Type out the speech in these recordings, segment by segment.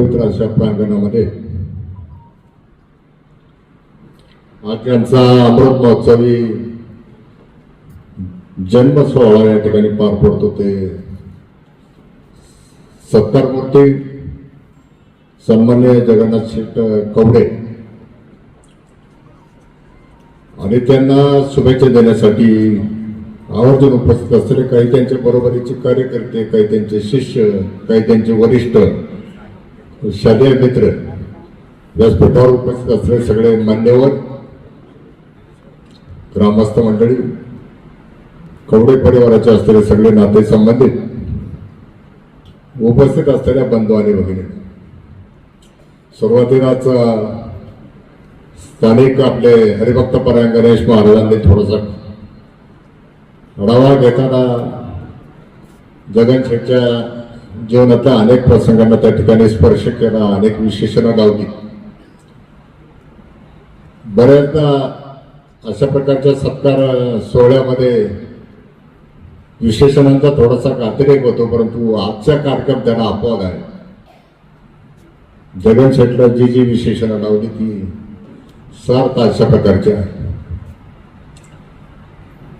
पवित्र अशा प्रांगणामध्ये. आज त्यांचा अमृत महोत्सवी जन्म सोहळा या ठिकाणी पार पडतो ते. सत्कारमूर्ती सन्मान्य जगन्नाथ शेट कवडे आणि त्यांना शुभेच्छा देण्यासाठी आवर्जून उपस्थित असलेले काही त्यांच्या बरोबरीचे कार्यकर्ते काही त्यांचे शिष्य काही त्यांचे वरिष्ठ शालेय मित्र व्यासपीठावर उपस्थित असलेले सगळे मान्यवर ग्रामस्थ मंडळी कवडे परिवाराचे असलेले सगळे नाते संबंधित उपस्थित असलेल्या बंधू आणि भगिनी. सुरुवातीलाच स्थानिक आपले हरिभक्त परायण गणेश महाराजांनी थोडासा आढावा घेताना जगन शेठच्या जीवनातल्या अनेक प्रसंगांना त्या ठिकाणी स्पर्श केला अनेक विशेषणं लावली. बऱ्याचदा अशा प्रकारच्या सत्कार सोहळ्यामध्ये विशेषणांचा थोडासा अतिरेक होतो परंतु आजचा कार्यक्रम त्यांना अपवाद आहे. जगन शेठला जी जी विशेषणं लावली ती सार्थ अशा प्रकारची आहे.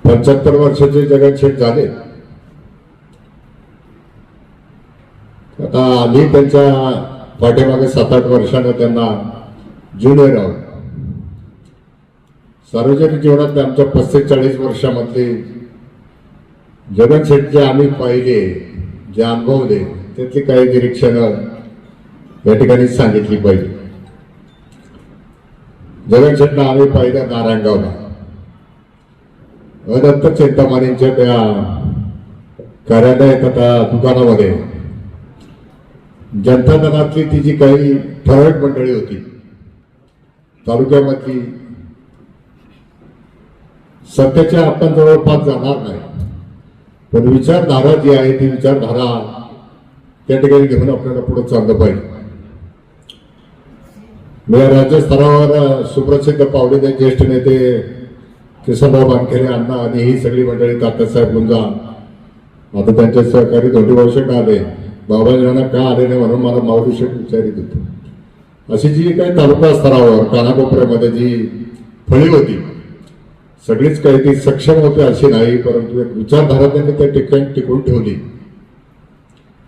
पंच्याहत्तर वर्षाचे जगन शेठ झाले आता आम्ही त्यांच्या पाठीमागे सात आठ वर्षानं त्यांना ज्युनियर आहोत. सार्वजनिक जीवनात आमच्या पस्तीस चाळीस वर्षामधले जगन जे आम्ही पाहिले जे अनुभवले त्यातली काही निरीक्षणं या ठिकाणी सांगितली पाहिजे. जगन शेठला आम्ही पाहिलं नारायणगावला. अदत्त चिंतामणींच्या त्या कार्यालयात आता दुकानामध्ये जनता दलातली ती जी काही ठराविक मंडळी होती तालुक्यामधली सत्याच्या आपण जवळपास जाणार नाही. पण विचारधारा जी आहे ती विचारधारा त्या ठिकाणी घेऊन आपल्याला पुढे चाललं पाहिजे. मी राज्य स्तरावर सुप्रसिद्ध पावलेले ज्येष्ठ नेते किसनराव बानखेरे अण्णा आणि ही सगळी मंडळी तात्यासाहेब गुंजा आता त्यांचे सहकारी धोंडीभाऊ शेठ आले? बाबाजींना का आले नाही म्हणून मला माऊली शेठ विचारित होतो. अशी जी काही तालुका स्तरावर कानाकोपऱ्यामध्ये जी फळी होती सगळीच काही ती सक्षम होते अशी नाही परंतु एक विचारधारा त्यांनी त्या ठिकाणी टिकून ठेवली.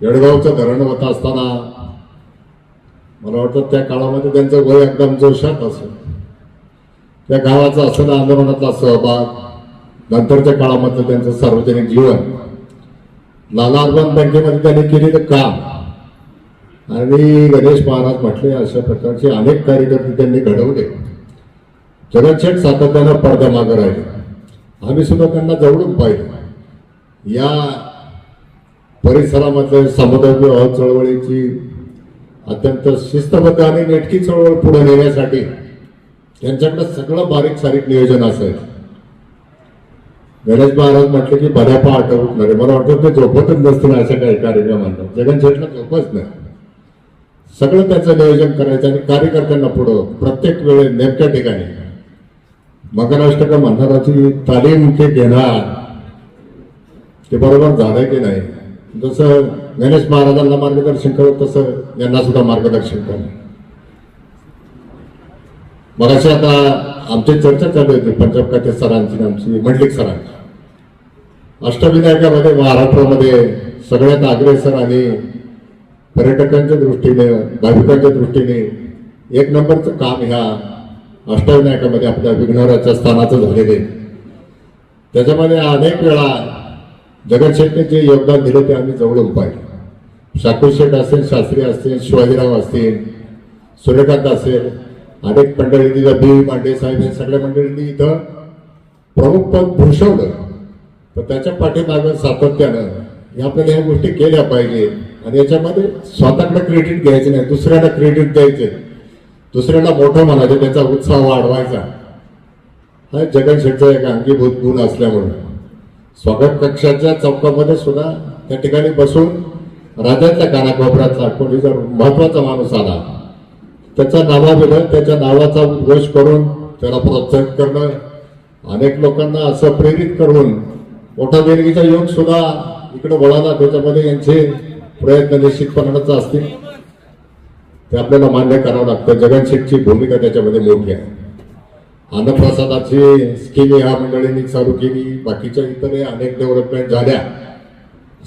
येडगावचं धरण होत असताना मला वाटतं त्या काळामध्ये त्यांचं वय एकदम जोशात असेल. त्या गावाचा असलेला आंदोलनातला सहभाग नंतरच्या काळामधलं त्यांचं सार्वजनिक जीवन लाला अर्बन बँकेमध्ये त्यांनी केलेलं काम. आणि गणेश महाराज म्हटले अशा प्रकारचे अनेक कार्यकर्ते त्यांनी घडवले. जगतशेठ सातत्यानं पडद्यामागं राहिले. आम्ही सुद्धा त्यांना जवळून पाहिलं. या परिसरामधल्या समुदाय विवाह चळवळीची अत्यंत शिस्तबद्ध आणि नेटकी चळवळ पुढे नेण्यासाठी त्यांच्याकडे सगळं बारीक सारीक नियोजन असायचं. गणेश महाराज म्हटलं की बऱ्यापा आठवत नाही. मला वाटतं ते झोपतच नसतील अशा काही कार्यक्रम म्हणतात जगन शेठला झोपच नाही. सगळं त्याचं नियोजन करायचं आणि कार्यकर्त्यांना पुढं प्रत्येक वेळे नेमक्या ठिकाणी. मकराष्ट्र म्हणणाराची तालीम ते घेणार ते बरोबर झालंय की नाही? जसं गणेश महाराजांना मार्गदर्शन करत तसं यांना सुद्धा मार्गदर्शन करणं मग असे आता आमची चर्चा चालू होती पंजाब खाते सरांची आमची मंडलिक सरांची. अष्टविनायकामध्ये महाराष्ट्रामध्ये सगळ्यात अग्रेसर आणि पर्यटकांच्या दृष्टीने भाविकांच्या दृष्टीने एक नंबरचं काम ह्या अष्टविनायकामध्ये आपल्या विघ्नराच्या स्थानाचं झालेलं आहे. त्याच्यामध्ये अनेक वेळा जगत शेठने जे योगदान दिलं ते आम्ही जवळून पाहिलं. शाकूर शेठ असेल शास्त्री असतील शिवाजीराव असतील सूर्यकांत असेल अनेक मंडळी तिथं बी मांडे साहेब या सगळ्या मंडळींनी इथं प्रमुख पद भूषवलं. तर त्याच्या पाठीमागं सातत्यानं या आपल्याला ह्या गोष्टी केल्या पाहिजे. आणि याच्यामध्ये स्वतःकडे क्रेडिट घ्यायचे नाही दुसऱ्याला क्रेडिट द्यायचे. दुसऱ्याला मोठं म्हणायचं त्याचा उत्साह वाढवायचा. हा जगन शेठचा एक अंगीभूत गुण असल्यामुळे. स्वागत कक्षाच्या चौकामध्ये सुद्धा त्या ठिकाणी बसून राज्यातल्या कानाकोपऱ्यातला कोणी जर महत्त्वाचा माणूस आला. त्याच्या नावाविलं त्याच्या नावाचा उद्घोष करून त्याला प्रोत्साहित करणं अनेक लोकांना असं प्रेरित करून मोठा देणगीचा योग सुद्धा इकडे वळाला त्याच्यामध्ये यांचे प्रयत्न निश्चितपणाच असतील. ते आपल्याला मान्य करावं लागतं. जगन शेठची भूमिका त्याच्यामध्ये मोठी आहे. अन्नप्रसादाची स्कीम ह्या मंडळींनी चालू केली. बाकीच्या इतरही अनेक डेव्हलपमेंट झाल्या.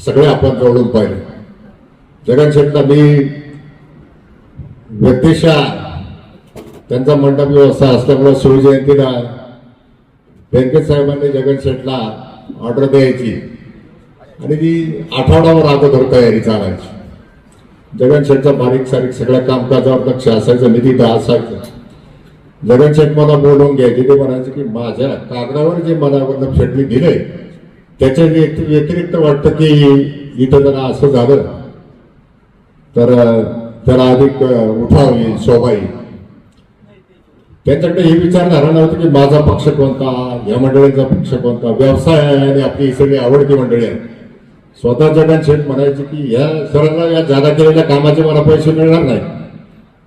सगळे आपण जवळून पाहिले. जगन शेठला मी व्यक्तिशा त्यांचा मंडप व्यवस्था असल्यामुळे शिवजयंतीला व्यंकट साहेबांनी जगन शेठला ऑर्डर द्यायची. आणि ती आठवड्यावर अगोदर तयारी चालायची. जगन शेठचा बारीक सारीक सगळ्या कामकाजावर लक्ष असायचं निधी असायचं. जगन शेठ मला बोलवून घ्यायचे ते म्हणायचे की माझ्या कागदावर जे मला मंडप शेठनी दिले त्याच्या व्यतिरिक्त वाटतं की इथं जरा असं झालं. तर त्याला अधिक उठावी शोभाई येईल शोभा येईल त्यांच्याकडे ही विचारधारा नव्हती की माझा पक्ष कोणता या मंडळीचा पक्ष कोणता? व्यवसाय आहे आणि आपली सगळी आवडती मंडळी आहे स्वतः जगन शेठ म्हणायचे की या सरांना या जादा केलेल्या कामाचे मला पैसे मिळणार नाही.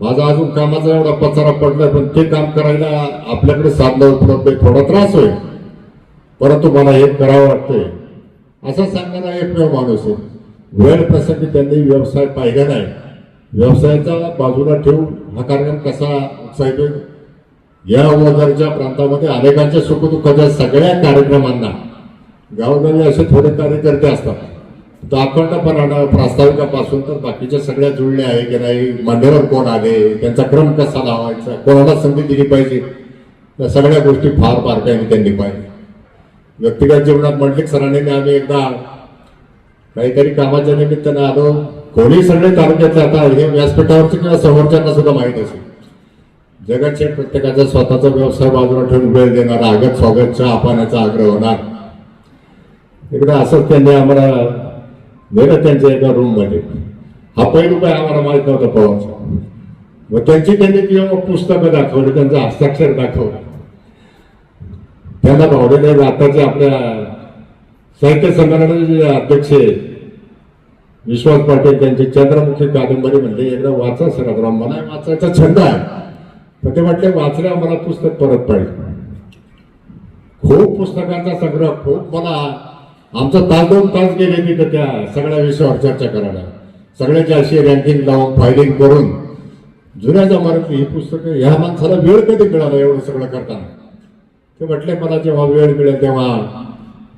माझा अजून कामाचा एवढा पचारा पडलाय पण ते काम करायला आपल्याकडे साधनं उपलब्ध आहे थोडा त्रास होईल. परंतु मला हे करावं वाटतंय. असं सांगणारा एकमेव माणूस आहे. वेळ प्रसंगी त्यांनी व्यवसाय पाहिला नाही. व्यवसायाचा बाजूला ठेवून हा कार्यक्रम कसा उत्साहित या वगैरेच्या प्रांतामध्ये अनेकांच्या सुखदुःखाच्या सगळ्या कार्यक्रमांना गावोगावी असे थोडे कार्यकर्ते असतात. तर पण प्रास्ताविकापासून तर बाकीच्या सगळ्या जुळल्या आहे की नाही मान्यवर कोण आले त्यांचा क्रम कसा लावायचा कोणाला संधी दिली पाहिजे या सगळ्या गोष्टी फार बारकाईने त्यांनी पाहिजे व्यक्तिगत जीवनात म्हटले सरांनी आम्ही एकदा काहीतरी कामाच्या निमित्तानं आलो. कोणी सगळे तालुक्यातले आता हे व्यासपीठावरचे किंवा समोरच्यांना सुद्धा माहीत असेल. जगाचे प्रत्येकाचा स्वतःचा व्यवसाय बाजूला ठेवून वेळ देणार आगत स्वागतच्या आपाण्याचा आग्रह होणार. एकदा असंच त्यांनी आम्हाला नेलं त्यांच्या एका रूममध्ये हा पैलू काय आम्हाला माहीत नव्हता पवारचा. मग त्यांची त्यांनी किंवा पुस्तकं दाखवली त्यांचं हस्ताक्षर दाखवलं. त्यांना भावलेले आताचे आपल्या साहित्य संमेलनाचे जे अध्यक्ष विश्वास पाटील त्यांची चंद्रमुखी कादंबरी म्हणले एकदा वाचा सर मला वाचायचा छंद आहे. पण ते म्हटले वाचल्या मला पुस्तक परत पाहिजे. खूप पुस्तकांचा संग्रह खूप मला आमचा तास दोन तास गेले तिथं त्या सगळ्या विषयावर चर्चा करायला. सगळ्याची अशी रँकिंग लावून फायलिंग करून. जुन्या जमान्यातली ही पुस्तकं ह्या माणसाला वेळ कधी मिळाला एवढं सगळं करताना? ते म्हटले मला जेव्हा वेळ मिळेल तेव्हा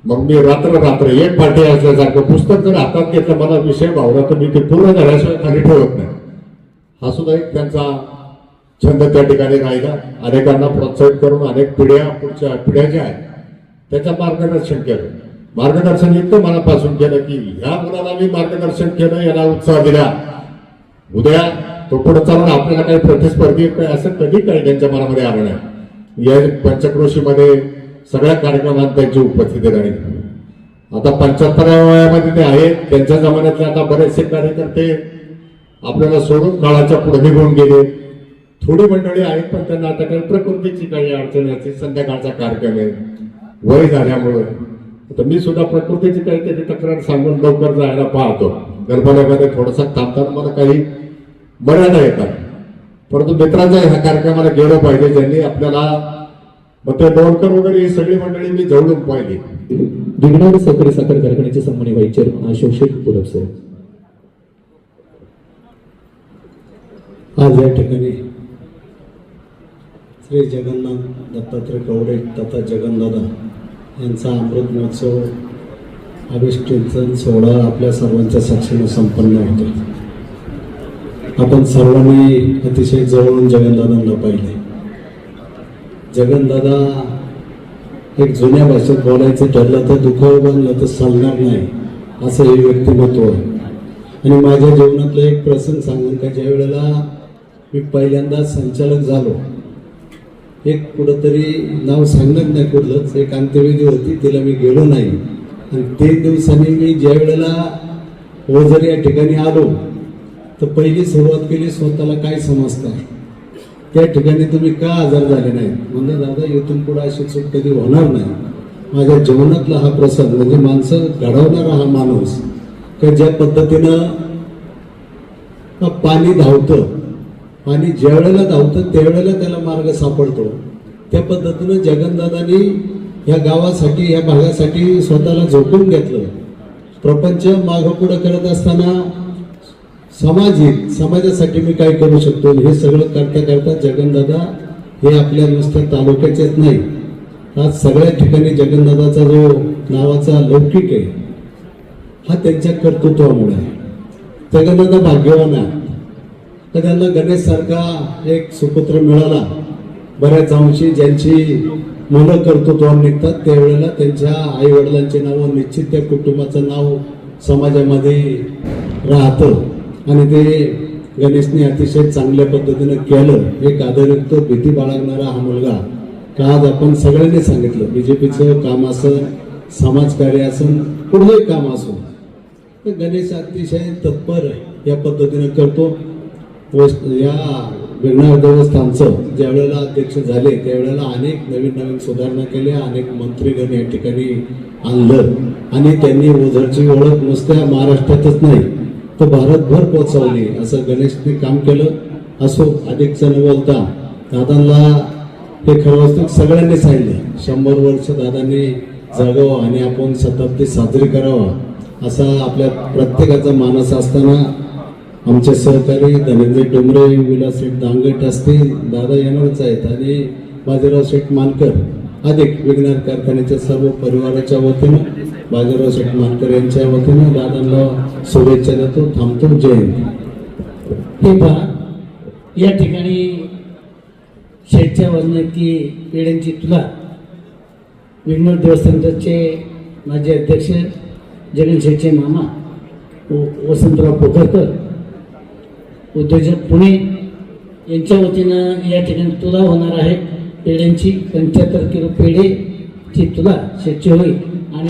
मग मी रात्र रात्र एक पाठी असल्यासारखं पुस्तक जर हातात घेतलं मला विषय भावला तर मी ते पूर्ण झाल्याशिवाय खाली ठेवत नाही. हा सुद्धा एक त्यांचा छंद त्या ठिकाणी राहिला. अनेकांना प्रोत्साहित करून अनेक पिढ्या पुढच्या पिढ्या ज्या आहेत त्याचं मार्गदर्शन केलं. मार्गदर्शन इतकं मनापासून केलं की ह्या मुलाला मी मार्गदर्शन केलं याला उत्साह दिला. उद्या तो पुढे चालून आपल्याला काही प्रतिस्पर्धी काय असं कधी काही त्यांच्या मनामध्ये आलं नाही. या पंचक्रोशीमध्ये सगळ्या कार्यक्रमात त्यांची उपस्थिती राहील. आता पंच्याहत्तराव्या वयामध्ये ते आहेत. त्यांच्या जमान्यातले आता बरेचसे कार्यकर्ते आपल्याला सोडून काळाच्या पुढे निघून गेले. थोडी मंडळी आहेत पण त्यांना आता काही प्रकृतीची काही अडचण असते संध्याकाळचा कार्यक्रम आहे. वय झाल्यामुळं. आता मी सुद्धा प्रकृतीची काहीतरी तक्रार सांगून लवकर जायला पाहतो. गर्भालयामध्ये थोडासा थांबताना मला काही मर्यादा येतात. परंतु मित्रांच्या ह्या कार्यक्रमाला गेलं पाहिजे ज्यांनी आपल्याला मग ते डोणकर वगैरे ही सगळी मंडळी मी जवळून पाहिली. विघ्नावर सहकारी साखर कारखान्याचे सन्मानी व्हाईस चेअरमन अशोक शेख पुरब साहेब आज या ठिकाणी श्री जगन्नाथ दत्तात्रय कवडे तथा जगनदादा यांचा अमृत महोत्सव अभिष्टिंचन सोहळा आपल्या सर्वांच्या साक्षीने संपन्न होतो. आपण सर्वांनी अतिशय जवळून जगनदादांना पाहिले. जगनदादा एक जुन्या भाषेत बोलायचं ठरलं तर दुखावं बनलं तर चालणार नाही. असं हे व्यक्तिमत्व आहे. आणि माझ्या जीवनातलं एक प्रसंग सांगून का ज्या वेळेला मी पहिल्यांदा संचालक झालो. एक कुठंतरी नाव सांगणार नाही कुठलंच एक अंत्यविधी होती तिला मी गेलो नाही. आणि तीन दिवसांनी मी ज्या वेळेला ओझर या ठिकाणी आलो तर पहिली सुरुवात केली स्वतःला काय समजतं? त्या ठिकाणी तुम्ही का आजार झाले नाही म्हणजे दादा इथून पुढे अशी चूक कधी होणार नाही. माझ्या जीवनातला हा प्रसंग म्हणजे माणसं घडवणारा हा माणूस का ज्या पद्धतीनं पाणी धावतं पाणी ज्या वेळेला धावतं त्यावेळेला त्याला मार्ग सापडतो. त्या पद्धतीनं जगनदादांनी या गावासाठी या भागासाठी स्वतःला झोकून घेतलं. प्रपंच मागं पुढं करत असताना समाजिक समाजासाठी मी काय करू शकतो? हे सगळं करता करता जगनदादा हे आपल्या नुसत्या तालुक्याचेच नाही. आज सगळ्या ठिकाणी जगनदादाचा जो नावाचा लौकिक आहे हा त्यांच्या कर्तृत्वामुळे आहे. जगन्नाथ भाग्यवान आहे तर त्यांना गणेशसारखा एक सुपुत्र मिळाला. बऱ्याच अंशी ज्यांची मुलं कर्तृत्वावर निघतात त्यावेळेला त्यांच्या आईवडिलांचे नावं नाव निश्चित त्या कुटुंबाचं नाव समाजामध्ये राहतं. आणि ते गणेशने अतिशय चांगल्या पद्धतीनं केलं एक आदरयुक्त भीती बाळगणारा हा मुलगा. का आज आपण सगळ्यांनी सांगितलं बीजेपीचं काम असं समाजकार्य असं कुठलंही काम असो तर गणेश अतिशय तत्पर या पद्धतीनं करतो. या विघ्नहर देवस्थानचं ज्या वेळेला अध्यक्ष झाले त्यावेळेला अनेक नवीन नवीन सुधारणा केल्या अनेक मंत्रीगण या ठिकाणी आणलं. आणि त्यांनी ओझरची ओळख नुसत्या महाराष्ट्रातच नाही तर भारतभर पोचवली असं गणेशने काम केलं. असो अधिकचं न बोलता दादांना हे खरं सगळ्यांनी सांगितलं. शंभर वर्ष दादांनी जगावं आणि आपण शताब्दी साजरी करावा असा आपल्या प्रत्येकाचा मानस असताना आमचे सहकारी धनंजय डोंगरे विलास शेठ दांगट असतील दादा येणारच आहेत आणि बाजीराव शेठ मानकर अधिक विज्ञान कारखान्याच्या सर्व परिवाराच्या वतीनं बाजीराव शेठ मानकर यांच्या वतीनं दादांना शुभेच्छा देतो. थांबतो. जय हे पहा या ठिकाणी शेठच्या वर्ण की पेढ्यांची तुला विघ्नर देवस्थानचे माजी अध्यक्ष जगन शेठचे मामा वसंतराव पोखरकर उद्योजक पुणे यांच्या वतीनं या ठिकाणी तुला होणार आहे पेढ्यांची पंच्याहत्तर किलो पेढेची तुला शेठची होईल. आणि